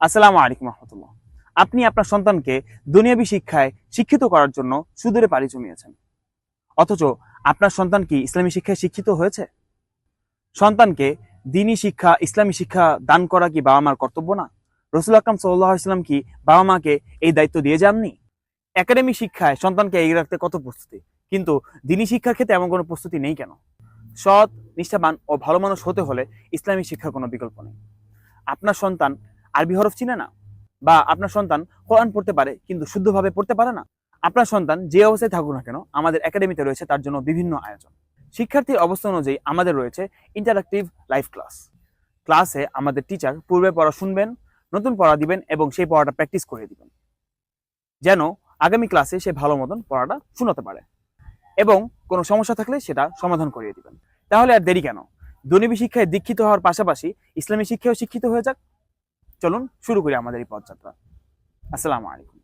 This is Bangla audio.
আসসালামু আলাইকুম রহমতুল্লাহ। আপনি আপনার সন্তানকে দুনিয়াবী শিক্ষায় শিক্ষিত করার জন্য সুদূরে পাড়ি জমিয়েছেন। অথচ আপনার সন্তান কি ইসলামী শিক্ষায় শিক্ষিত হয়েছে? সন্তানকে দিনী শিক্ষা, ইসলামী শিক্ষা দান করা কি বাবা মার কর্তব্য না? রসুল আকরাম সাল্লাহ ইসলাম কি বাবা মাকে এই দায়িত্ব দিয়ে যাননি? একাডেমিক শিক্ষায় সন্তানকে এগিয়ে রাখতে কত প্রস্তুতি? কিন্তু দিনী শিক্ষার ক্ষেত্রে এমন কোনো প্রস্তুতি নেই কেন? সৎ, নিষ্ঠাবান ও ভালো মানুষ হতে হলে ইসলামী শিক্ষার কোনো বিকল্প নেই। আপনার সন্তান আরবি হরফ চিনে না? বা আপনার সন্তান কোরআন পড়তে পারে, কিন্তু শুদ্ধভাবে পড়তে পারে না? আপনার সন্তান যে অবস্থায় থাকুক না কেন, আমাদের একাডেমিতে রয়েছে তার জন্য বিভিন্ন আয়োজন। শিক্ষার্থীর অবস্থা অনুযায়ী আমাদের রয়েছে ইন্টারাক্টিভ লাইভ ক্লাস ক্লাসে আমাদের টিচার পূর্বে পড়া শুনবেন, নতুন পড়া দিবেন এবং সেই পড়াটা প্র্যাকটিস করে দিবেন। যেন আগামী ক্লাসে সে ভালো মতন পড়াটা শোনাতে পারে এবং কোনো সমস্যা থাকলে সেটা সমাধান করিয়ে দিবেন। তাহলে আর দেরি কেন? দুনিবী শিক্ষায় দীক্ষিত হওয়ার পাশাপাশি ইসলামী শিক্ষায় শিক্ষিত হয়ে যাক। চলুন শুরু করি আমাদের এই পথযাত্রা। আসসালামু আলাইকুম।